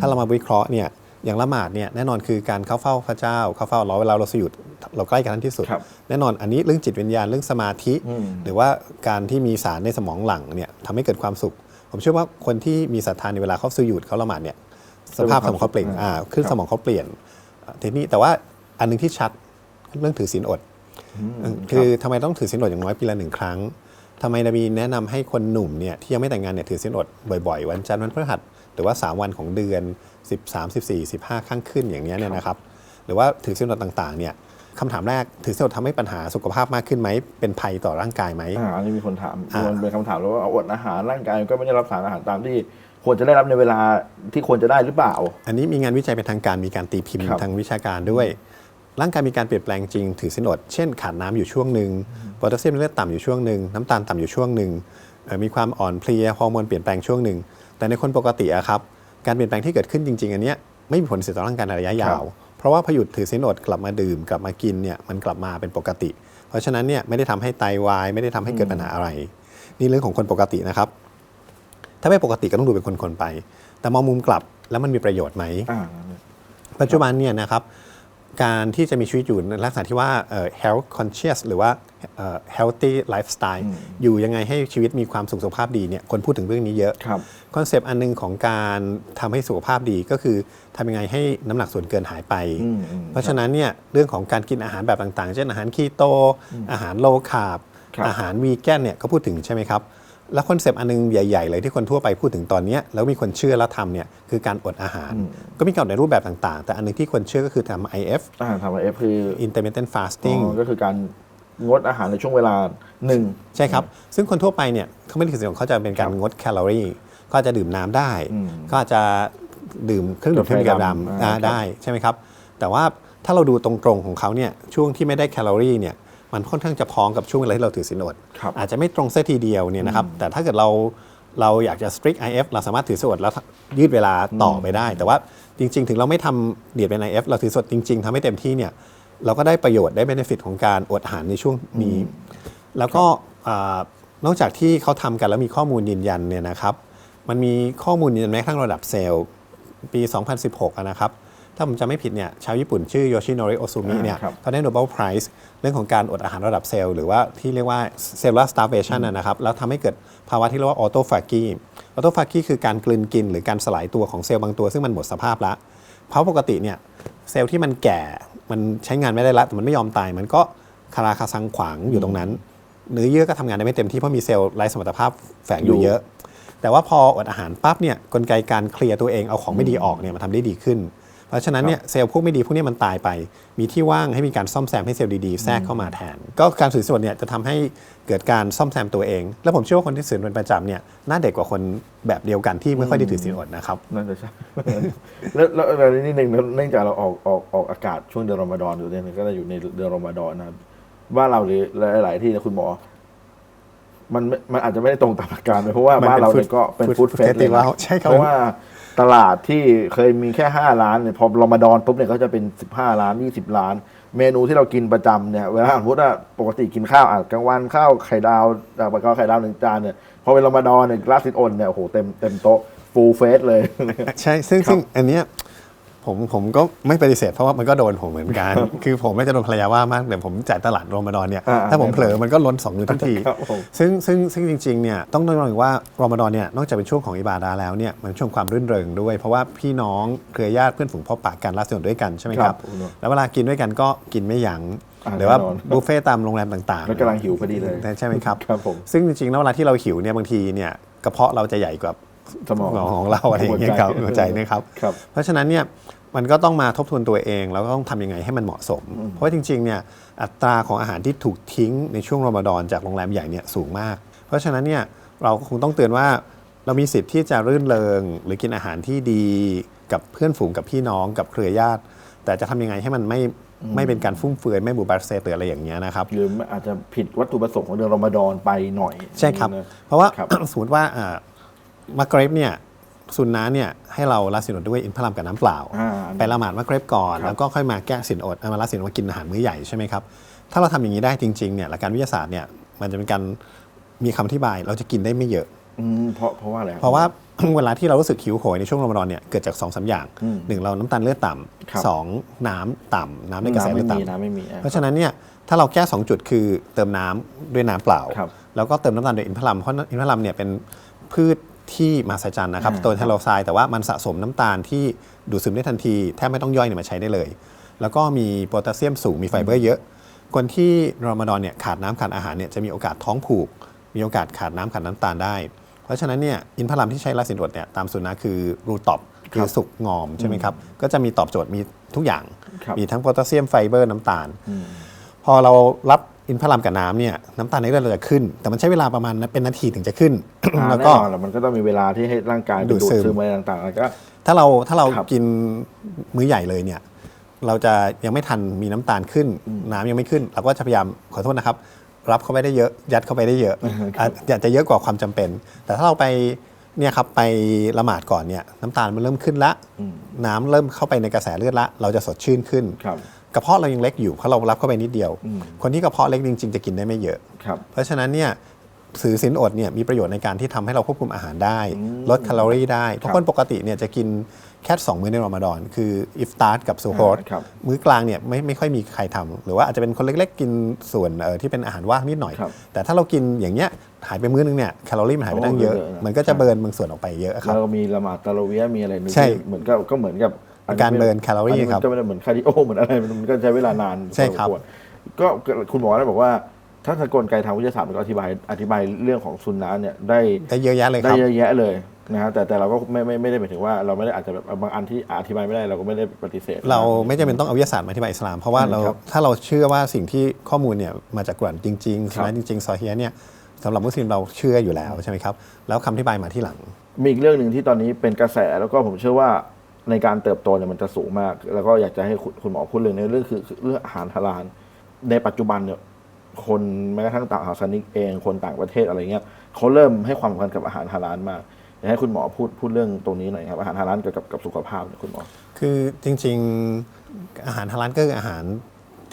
ถ้าเรามาวิเคราะห์เนี่ยอย่างละหมาดเนี่ยแน่นอนคือการเข้าเฝ้าพระเจ้า เข้าเฝ้าอัลเลาะห์เวลาเราสยุดเราใกล้กันท่านที่สุดครับแน่นอนอันนี้เรื่องจิตวิญญาณเรื่องสมาธิอืมหรือว่าการที่มีสารในสมองหลั่งเนี่ยทำให้เกิดความสุข ผมเชื่อว่าคนที่มีศรัทธาในเวลาเขาสยุดเขาละหมาดเนี่ยสภาพสมองเขาเปลี่ยนอ่าขึ้นสมองเขาเปลี่ยนอ่าทีนี้แต่ว่าอันหนึงที่ชัดเรื่องถือศีลอด คือทำไมต้องถือศีลอดอย่างน้อยปีละหนึ่งครั้งทำไมนบีแนะนำให้คนหนุ่มเนี่ยที่ยังไม่แต่งงานเนี่ยถือศีลอดบ่อยๆ วันจันทร์วันพฤหัสหรือว่า 3 วันของเดือน 13 14 15 ข้างขึ้นอย่างเนี้ยเนี่ยนะครับ หรือว่าถือศีลอดต่างๆเนี่ยคำถามแรกถือศีลอดทำให้ปัญหาสุขภาพมากขึ้นไหม เป็นภัยต่อร่างกายไหมอ่าอันนี้มีคนถามอ่ามันเป็นคำถามแล้วว่าเอาอดอาหารร่างกายมันก็ไม่ได้รับสารอาหารตามที่ควรจะได้รับในเวลาที่ควรจะได้หรือเปล่า อันนี้มีงานวิจัยเป็นทางการมีการตีพิมพ์ครับทางวิชาการด้วย ร่างกายมีการเปลี่ยนแปลงจริงถือสินอด เช่นขาดน้ำอยู่ช่วงหนึ่งโพแทสเซียมในเลือดต่ำอยู่ช่วงหนึ่งน้ำตาลต่ำอยู่ช่วงหนึ่งเอ่อมีความอ่อนเพลียฮอร์โมนเปลี่ยนแปลงช่วงหนึ่งแต่ในคนปกติอะครับการเปลี่ยนแปลงที่เกิดขึ้นจริง ๆ อันเนี้ยไม่มีผลเสียต่อร่างกายในระยะยาว เพราะว่าพอหยุดถือสินอดกลับมาดื่มกลับมากินเนี่ยมันกลับมาเป็นปกติ เพราะฉะนั้นเนี่ยไม่ได้ทำให้ไตวายไม่ได้ทำให้เกิดปัญหาอะไร นี่เรื่องของคนปกตินะครับ ถ้าไม่ปกติก็ต้องดูเป็นคนๆไป แต่มองมุมกลับแล้วมันมีประโยชน์ไหมอ่าปัจจุบันเนี่ยนะครับ การที่จะมีชีวิตอยู่ในลักษณะที่ว่าเอ่อ health conscious หรือว่าเอ่อ healthy lifestyle อยู่ยังไงให้ชีวิตมีความสุขสุขภาพดีเนี่ยคนพูดถึงเรื่องนี้เยอะครับคอนเซปต์อันหนึงของการทำให้สุขภาพดีก็คือทำยังไงให้น้ำหนักส่วนเกินหายไปอืมอืมเพราะฉะนั้นเนี่ยเรื่องของการกินอาหารแบบต่างๆ เช่นอาหารคีโต อาหารโลคาร์บครับอาหารวีแกนเนี่ยก็พูดถึงใช่ไหมครับ แล้วคอนเซปต์อันนึงใหญ่ ๆ เลยที่คนทั่วไปพูดถึงตอนเนี้ยแล้วมีคนเชื่อและทำเนี่ยคือการอดอาหาร ก็มีการอดในรูปแบบต่างๆ แต่อันนึงที่คนเชื่อก็คือทำ IF อ่าทำเอฟคือ intermittent อ๋ fasting อก็คือการงดอาหารในช่วงเวลาหนึ่งใช่ครับ ซึ่งคนทั่วไปเนี่ยเขาไม่ได้ถือสินของเขาจะเป็นการงดแคลอรี่ก็อาจจะดื่มน้ำได้อืมก็อาจจะดื่มเครื่องดื่มกาแฟที่มีกาดำดำอ่าอ่าครับได้ใช่ไหมครับ แต่ว่าถ้าเราดูตรงๆของเขาเนี่ยช่วงที่ไม่ได้แคลอรี่เนี่ย มันค่อนข้างจะพ้องกับช่วงเวลาที่เราถือสินอดครับอาจจะไม่ตรงเสียทีเดียวเนี่ยนะครับ แต่ถ้าเกิดเราเราอยากจะ strict IF เราสามารถถือสินอดแล้วยืดเวลาต่อไปได้ แต่ว่าจริง ๆ ถึงเราไม่ทำเดียดเป็น IF เราถือสินอดจริง ๆทำให้เต็มที่เนี่ยเราก็ได้ประโยชน์ได้ benefit ของการอดอาหารในช่วงนี้ แล้วก็อ่านอกจากที่เขาทำกันแล้วมีข้อมูลยืนยันเนี่ยนะครับ มันมีข้อมูลยืนยันแม้กระทั่งระดับเซลล์ปี 2016อะนะครับ ถ้าผมจำไม่ผิดเนี่ยชาวญี่ปุ่นชื่อโยชิโนริโอซูมิเนี่ยอ่าครับเขาได้ Nobel Prize เรื่องของการอดอาหารระดับเซลล์หรือว่าที่เรียกว่า cellular starvation นะนะครับแล้วทำให้เกิดภาวะที่เรียกว่า autophagy autophagy คือการกลืนกิน หรือการสลายตัวของเซลล์บางตัวซึ่งมันหมดสภาพแล้วเพราะปกติเนี่ยเซลล์ที่มันแก่มันใช้งานไม่ได้ละแต่มันไม่ยอมตายมันก็คาราคาซังขวางอยู่ตรงนั้นเนื้อเยื่อก็ทำงานได้ไม่เต็มที่เพราะมีเซลล์ไร้สมรรถภาพแฝงอยู่เยอะ แต่ว่าพออดอาหารปั๊บเนี่ยกลไกการเคลียร์ตัวเองเอาของไม่ดีออกเนี่ยมันทำได้ดีขึ้น เพราะฉะนั้นเนี่ยเซลล์พวกไม่ดีพวกเนี้มันตายไป มีที่ว่างให้มีการซ่อมแซมให้เซลล์ดีๆแทรกเข้ามาแทน ก็การสื่อส่วนเนี่ยจะทำให้เกิดการซ่อมแซมตัวเอง แล้วผมเชื่อว่าคนที่สื่อเป็นประจำเนี่ยน่าเด็กกว่าคนแบบเดียวกันที่ไม่ค่อยได้ถือศีลอดนะครับนั่นจะใช่แล้วแล้วแล้วนิดนึงเนื่องจากเราออกออกออกอากาศช่วงเดือนรอมฎอนอยู่เนี่ยก็จะอยู่ในเดือนรอมฎอนนะครับบ้านเราหรือหลาย ๆ ที่นะคุณหมอมันไม่มันอาจจะไม่ได้ตรงตามหลักการเลยเพราะว่ามันบ้านเป็นเรา food- เนี่ยก็เป็น food ฟู้ดเฟสเลย festival นะใช่ครับเพราะว่า ตลาดที่เคยมีแค่ห้าร้านเนี่ยพอรอมฎอนปุ๊บเนี่ยก็จะเป็นสิบห้าล้านยี่สิบล้าน เมนูที่เรากินประจำเนี่ยเวลาสมมติว่าปกติกินข้าวอะกลางวันข้าวไข่ดาวจากปลาเกาไข่ดาวหนึ่งจานเนี่ยพอเป็นรอมฎอนเนี่ยราดซินอนเนี่ยโอ้โหเต็มเต็มโต๊ะฟูลเฟสเลย ใช่ซึ่งซึ่งอันเนี้ย ผมผมก็ไม่ปฏิเสธเพราะว่ามันก็โดนผมเหมือนกัน คือผมไม่จะโดนภรรยาว่ามากแต่ผมจ่ายตลาดโรมฎอนเนี่ยอ่าถ้าผมเผลอมันก็ล้นสองมือทุกทีครับผมซึ่งซึ่งซึ่งจริงๆเนี่ยต้องต้องบอกว่ารอมฎอนเนี่ยนอกจากเป็นช่วงของอิบาดาห์แล้วเนี่ยมันช่วงความรื่นเริงด้วย เพราะว่าพี่น้องเครือญาติเพื่อนฝูงพบปะกันรับส่วนด้วยกันใช่ไหมคครัรับบคุณหมอแล้วเวลากินด้วยกันก็กินไม่ยัง้งอ่าหรือว่าแน่นอนบุฟเฟ่ต์ตามโรงแรมต่างๆแล้วกำลังหิวพอดีเลยใช่ไหมครับครับผมซึ่งจริงๆแล้วเวลาที่เราหิวเนี่ยบางทีเนี่ยกระเพาะเราจะใหญ่กว่า สมองของเราอะไรอย่างเงี้ยครับหัวใจนะครับครับ เพราะฉะนั้นเนี่ยมันก็ต้องมาทบทวนตัวเองแล้วก็ต้องทำยังไงให้มันเหมาะสม เพราะว่าจริงๆเนี่ยอัตราของอาหารที่ถูกทิ้งในช่วงรอมฎอนจากโรงแรมใหญ่เนี่ยสูงมาก เพราะฉะนั้นเนี่ยเราก็คงต้องเตือนว่าเรามีสิทธิ์ที่จะรื่นเริง หรือกินอาหารที่ดีกับเพื่อนฝูงกับพี่น้องกับเครือญาติ แต่จะทำยังไงให้มันไม่ไม่เป็นการฟุ่มเฟือยไม่บูบาร์เซตหรืออะไรอย่างเงี้ยนะครับหรืออาจจะผิดวัตถุประสงค์ของเดือนรอมฎอนไปหน่อย ใช่ครับนะเพราะว่าครับสมมติว่าอ่า มักเกรฟเนี่ยซุนนะเนี่ยให้เราละสินอดด้วยอินทผลัมกับน้ำเปล่า อ่า ไปละหมาดมักเกรฟก่อนครับแล้วก็ค่อยมาแก้สินอดเอามาละสินว่ากินอาหารมื้อใหญ่ใช่ไหมครับถ้าเราทำอย่างนี้ได้จริงๆเนี่ยหลักการวิทยาศาสตร์เนี่ยมันจะเป็นการมีคำอธิบายเราจะกินได้ไม่เยอะ อืมเพราะเพราะว่าอะไรคบ เพราะว่า เวลาที่เรารู้สึกหิวโหยในช่วงรอมฎอนเนี่ยเกิดจาก2อสามอย่างอืมหนึ่งเราน้ำตาลเลือดต่ครับำสองน้ำต่ำน้ำในกระแสน้ำเลืไม่อดมีต่ำน้ำไม่มีอ่เพราะฉะนั้นเนี่ยถ้าเราแก้ 2 จุดคือเติมน้ำด้วยน้ำเปล่า ครับแล้วก็เติมน้ำตาลด้วยอินทผลัมเพราะอินทผลัมเนี่ยเป็นพืช ที่มหัศจรรย์นะครับอ่าตัวเทโลไซด์แต่ว่ามันสะสมน้ำตาลที่ดูดซึมได้ทันทีแทบไม่ต้องย่อยเนี่ยมาใช้ได้เลย แล้วก็มีโพแทสเซียมสูงมีไฟเบอร์เยอะ คนที่รอมฎอนเนี่ยขาดน้ำขาดอาหารเนี่ยจะมีโอกาสท้องผูก มีโอกาสขาดน้ำขาดน้ำตาลได้ เพราะฉะนั้นเนี่ยอินทผลัมที่ใช้ละสินอดเนี่ยตามสุนนะคือรูตอบคือสุกงอมใช่ไหมครับก็จะมีตอบโจทย์มีทุกอย่างครับมีทั้งโพแทสเซียมไฟเบอร์น้ำตาลอืมพอเรารับ อินทผลัมกับน้ำเนี่ยน้ำตาลในเลือดเราจะขึ้น แต่มันใช้เวลาประมาณเป็นนาทีถึงจะขึ้นอ่าแล้วแน่ก็นอนแหละมันก็ต้องมีเวลาที่ให้ร่างกายดูดูดดซึม ซึมอะไรต่างๆแล้วก็ ถ้าเราถ้าเราครับกินมื้อใหญ่เลยเนี่ย เราจะยังไม่ทันมีน้ำตาลขึ้น น้ำยังไม่ขึ้น เราก็จะพยายามขอโทษนะครับ รับเข้าไปได้เยอะ ยัดเข้าไปได้เยอะอาจอาจจะเยอะกว่าความจำเป็น แต่ถ้าเราไป เนี่ยครับไปละหมาดก่อนเนี่ยน้ำตาลมันเริ่มขึ้นละ อืมน้ำเริ่มเข้าไปในกระแสเลือดละ เราจะสดชื่นขึ้น ครับ กระเพาะเรายังเล็กอยู่เพราะเรารับเข้าไปนิดเดียว อืม คนที่กระเพาะเล็กจริงๆจะกินได้ไม่เยอะ ครับ เพราะฉะนั้นเนี่ยสือสินอดเนี่ยมีประโยชน์ในการที่ทำให้เราควบคุมอาหารได้ อืมลดแคลอรี่ได้ เพราะคนปกติเนี่ยจะกินแค่2มื้อในรอมฎอน คืออิฟตาร์กับซูโฮดอ่าครับมื้อกลางเนี่ยไม่ไม่ค่อยมีใครทำหรือว่าอาจจะเป็นคนเล็กๆ กินส่วนเอ่อที่เป็นอาหารว่างนิดหน่อย ครับแต่ถ้าเรากินอย่างเงี้ย หายไปมื้อนึงเนี่ยแคลอรี่มันหายไปตั้งเยอะโอ้เยอะนะมันก็จะเบิร์นบางส่วนออกไปเยอะครับแล้วก็มีละหมาดตะเราะเวียะห์มีอะไรนึงใช่ที่เหมือนกับก็เหมือนกับการเบิร์นแคลอรี่นนี้ครับมันก็ไม่ได้เหมือนคาร์ดิโอเหมือนอะไรมันมันก็ใช้เวลานานใช่ครับพอสมวก็คุณหมอได้บอกว่าถ้าสกลไกทางวิทยาศาสตร์มันก็อธิบายอธิบายเรื่องของซุนนะห์เนี่ยได้ได้เยอะแยะเลยคได้รับเยอะแยะเลยนะฮะแต่แต่เราก็ไม่ไม่ไม่ได้หมายถึงว่าเราไม่ได้อาจจะแบบบางอันที่อธิบายไม่ได้เราก็ไม่ได้ปฏิเสธ เราไม่จำเป็นต้องเอาวิทยาศาสตร์มาอธิบายอิสลาม เพราะว่าเราครับถ้าเราเชื่อว่าสิ่งที่ข้อมูลเนี่ยมาจากกุรอานจริงๆคใช่รับไหมจริงๆซอฮียะห์เนี่ย สำหรับมุสลิมเราเชื่ออยู่แล้วใช่ไหมครับ แล้วคำอธิบายมาที่หลัง มีอีกเรื่องหนึ่งที่ตอนนี้เป็นกระแสแล้วก็ผมเชื่อว่าในการเติบโตเนี่ยมันจะสูงมาก แล้วก็อยากจะให้คุณคุณหมอพูดเรื่องนี้เรื่องคือคือเรื่องอาหารฮาลาลในปัจจุบันเนี่ยคนแม้กระทั่งต่างศาสนิกเอง คนต่างประเทศอะไรเงี้ยเขาเริ่มให้ความสำคัญกับอาหารฮาลาลมากอยากให้คุณหมอพูดพูดเรื่องตรงนี้หน่อยครับอาหารฮาลาลเกี่ยวกับกับสุขภาพเนี่ยคุณหมอคือจริง ๆอาหารฮาลาลก็คืออาหาร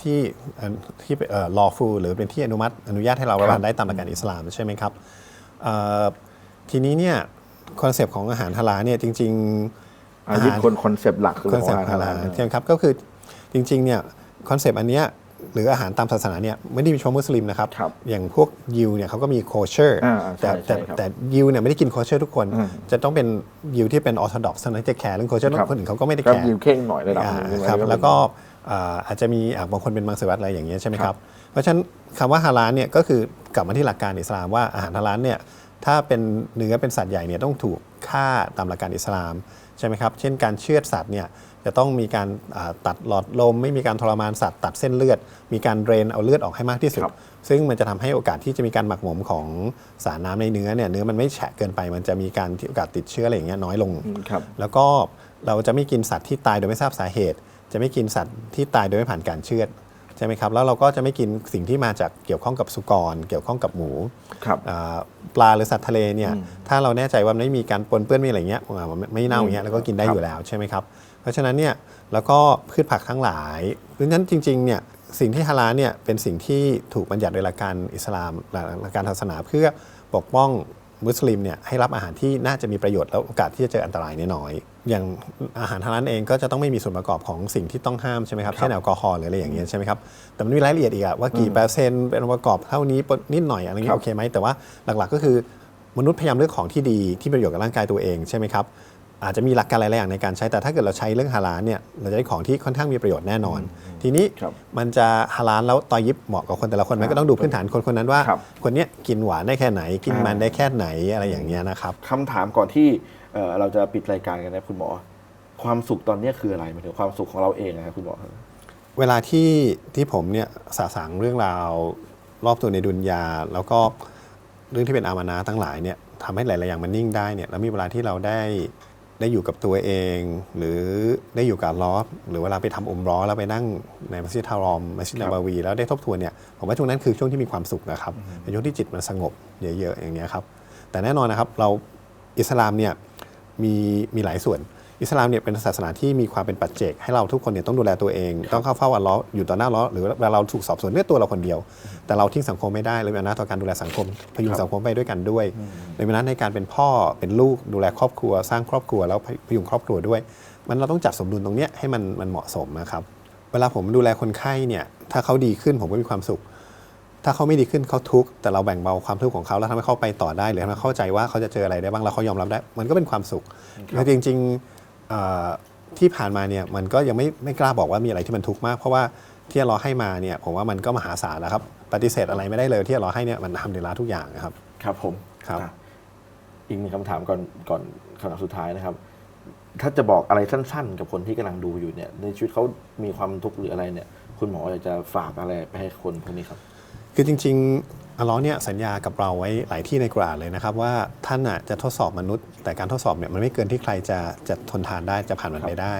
ที่เอ่อที่เอ่อ lawful หรือเป็นที่อนุมัติอนุญาตให้เรารับประทานได้ตามหลักการอิสลามใช่ไหมครับเอ่อทีนี้เนี่ยคอนเซปต์ของอาหารฮาลาลเนี่ยจริงๆอายึดคนคอนเซปต์หลักคือคอนเซปของต์ฮาฮาลาลาลลใช่ไหมครับก็คือจริงๆเนี่ยคอนเซปต์อันเนี้ยหรืออาหารตามศาสนาเนี่ยไม่ได้มีเฉพาะมุสลิมนะครับครับอย่างพวกยิวเนี่ยเขาก็มีโคเชอร์อ่าใช่แต่แต่ใช่ครับแต่ยิวเนี่ยไม่ได้กินโคเชอร์ทุกคนอืมจะต้องเป็นยิวที่เป็นออร์โธดอกซ์เท่านั้นจะแคร์เรื่องโคเชอร์ครับคนอื่นเขาก็ไม่ได้ก็แคร์ยิวเข่งหน่อยระดับอ่าหนึงครับเป็นแล้วก็ อ่าอาจจะมีอ่าบางคนเป็นมังสวิรัตอะไรอย่างเงี้ยใช่ไหมคครัรับบเพราะฉะนั้นคำว่าฮาลาลเนี่ยก็คือกลับมาที่หลักการอิสลามว่าอาหารฮาลาลเนี่ยถ้าเป็นเนื้อเป็นสัตว์ใหญ่เนี่ยต้องถูกฆ่าตามหลักการอิสลามใช่ไหมครับ เช่นการเชือดสัตว์เนี่ยจะต้องมีการอ่าตัดหลอดลม ไม่มีการทรมานสัตว์ตัดเส้นเลือด มีการเดรนเอาเลือดออกให้มากที่สุดครับซึ่งมันจะทำให้โอกาสที่จะมีการหมักหมมของสารน้ำในเนื้อเนี่ยเนื้อมันไม่แฉะเกินไป มันจะมีการที่โอกาสติดเชื้ออะไรอย่างเงี้ยน้อยลงอืมครับแล้วก็เราจะไม่กินสัตว์ที่ตายโดยไม่ทราบสาเหตุ จะไม่กินสัตว์ที่ตายโดยไม่ผ่านการเชือดใช่ไหมครับแล้วเราก็จะไม่กินสิ่งที่มาจากเกี่ยวข้องกับสุกร เกี่ยวข้องกับหมูครับอ่าปลาหรือสัตว์ทะเลเนี่ยถ้าเราแน่ใจว่ามันไม่มีการปนเปื้อนไม่อะไรเงี้ยอ่ามันไม่เน่าอย่างเงี้ยเราก็กินได้ครับอยู่แล้วใช่ไหมครับเพราะฉะนั้นเนี่ยแล้วก็พืชผักทั้งหลายเพราะฉะนั้นจริงๆเนี่ยสิ่งที่ฮาลาลเนี่ยเป็นสิ่งที่ถูกบัญญัติโดยหลักการอิสลามหลักการศาสนาเพื่อปกป้อง มุสลิมเนี่ยให้รับอาหารที่น่าจะมีประโยชน์แล้วโอกาสที่จะเจออันตรายน้อยๆอย่างอาหารฮาลาลเองก็จะต้องไม่มีส่วนประกอบของสิ่งที่ต้องห้ามใช่ไหมครับเช่นแอลกอฮอล์หรืออะไรอย่างเงี้ยใช่ไหมครับแต่มันมีรายละเอียดอีกอะว่ากี่เปอร์เซ็นต์เป็นองค์ประกอบเท่านี้นิดหน่อยอะไรเงี้ครัยบโอเคไหมแต่ว่าหลักๆก็คือมนุษย์พยายามเลือกของที่ดีที่ประโยชน์กับร่างกายตัวเองใช่ไหมครับ อาจจะมีหลักการหลายๆอย่างในการใช้แต่ถ้าเกิดเราใช้เรื่องฮาลาลเนี่ยเราจะได้ของที่ค่อนข้างมีประโยชน์แน่นอน ทีนี้ครับมันจะฮาลาลแล้วตอยิบเหมาะกับคนแต่ละคนไหมครับก็ต้องดูพื้นฐานคนคนนั้นว่าครับคนเนี้ยกินหวานได้แค่ไหน กินมันอ่าได้แค่ไหนอะไรอย่างเงี้ยนะครับคำถามก่อนที่เอ่อเราจะปิดรายการกันนะคุณหมอ ความสุขตอนเนี้ยคืออะไรหมายถึงความสุขของเราเองนะครับคุณหมอครับเวลาที่ที่ผมเนี่ยสาสางเรื่องราวรอบตัวในดุนยา แล้วก็เรื่องที่เป็นอามานะทั้งหลายเนี่ยทำให้หลายๆอย่างมันนิ่งได้เนี่ยแล้วมีเวลาที่เราได้ ได้อยู่กับตัวเอง หรือได้อยู่กับอัลล้อฮ์หรือเวลาไปทำอุมเร้อแล้วไปนั่งในมัสยิดฮารอมมัสยิดครันาบบาวี แล้วได้ทบทวนเนี่ยผมว่าช่วงนั้นคือช่วงที่มีความสุขนะครับเป็นช่วงที่จิตมันสงบเยอะๆอย่างเงี้ยครับแต่แน่นอนนะครับเราอิสลามเนี่ยมีมีหลายส่วน อิสลามเนี่ยเป็นศาสนาที่มีความเป็นปัจเจก ให้เราทุกคนเนี่ยต้องดูแลตัวเอง ต้องเข้าเฝ้าอัลลอฮ์อยู่ต่อหน้าอัลลอฮ์หรือเวลาเราถูกสอบสวนเรื่องตัวเราคนเดียว แต่เราทิ้งสังคมไม่ได้เลยมีอำนาจต่อการดูแลสังคมพยุงสังคมไปด้วยกันด้วยในเวลาจในการเป็นพ่อเป็นลูกดูแลครอบครัว สร้างครอบครัวแล้วพยุงครอบครัวด้วย มันเราต้องจัดสมดุลตรงเนี้ยให้มันมันเหมาะสมนะครับเวลาผมดูแลคนไข้เนี่ยถ้าเขาดีขึ้นผมก็มีความสุข ถ้าเขาไม่ดีขึ้นเขาทุกข์แต่เราแบ่งเบาความทุกข์ของเขาแล้วทำให้เขาไปต่อได้หรือทำให้เข้าใจว่าเขาจะเจออะไรได้บ้างแล้วเขายอมรับได้ มันก็เป็นความสุขคือจริง ๆ ที่ผ่านมาเนี่ยมันก็ยังไม่ไม่กล้าบอกว่ามีอะไรที่มันทุกข์มาก เพราะว่าที่เราให้มาเนี่ยผมว่ามันก็มหาศาลแล้วครับปฏิเสธอะไรไม่ได้เลยที่เราให้เนี่ยมันทำในร้านทุกอย่างนะครับ ครับผมครับอะอีกหนึ่งคำถามก่อนก่อนคำถามสุดท้ายนะครับ ถ้าจะบอกอะไรสั้นๆ กับคนที่กำลังดูอยู่เนี่ยในชีวิตเขามีความทุกข์หรืออะไรเนี่ย คุณหมออยากจะฝากอะไรไปให้คนพวกนี้ครับ คือจริง ๆ อัลเลอฮ์เนี่ยสัญญากับเราไว้หลายที่ในกุรอานเลยนะครับ ว่าท่านน่ะจะทดสอบมนุษย์ แต่การทดสอบเนี่ยมันไม่เกินที่ใครจะจะทนทานได้จะผ่านมันไปได้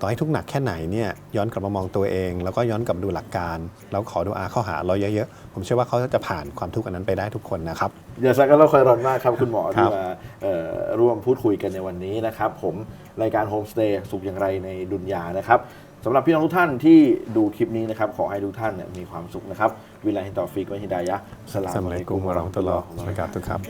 ต่อให้ทุกข์หนักแค่ไหนเนี่ยย้อนกลับมามองตัวเอง แล้วก็ย้อนกลับมาดูหลักการ แล้วขอดูอาเข้าหาเราเยอะๆผมเชื่อว่าเขาจะผ่านความทุกข์อันนั้นไปได้ทุกคนนะครับอย่าซักกันเราคอยรอนมากครับคุณหมอครัที่บมาเอ่อร่วมพูดคุยกันในวันนี้นะครับ ผมรายการโฮมสเตย์สุขอย่างไรในดุนยานะครับ สำหรับพี่น้องทุกท่านที่ดูคลิปนี้นะครับ ขอให้ทุกท่านเนี่ยมีความสุขนะครับ วิลาฮินตอฟิกวัฮิดายะสลามสมัยกุมวะเรางตลอดสวะบะเราะทุฮ์ครับ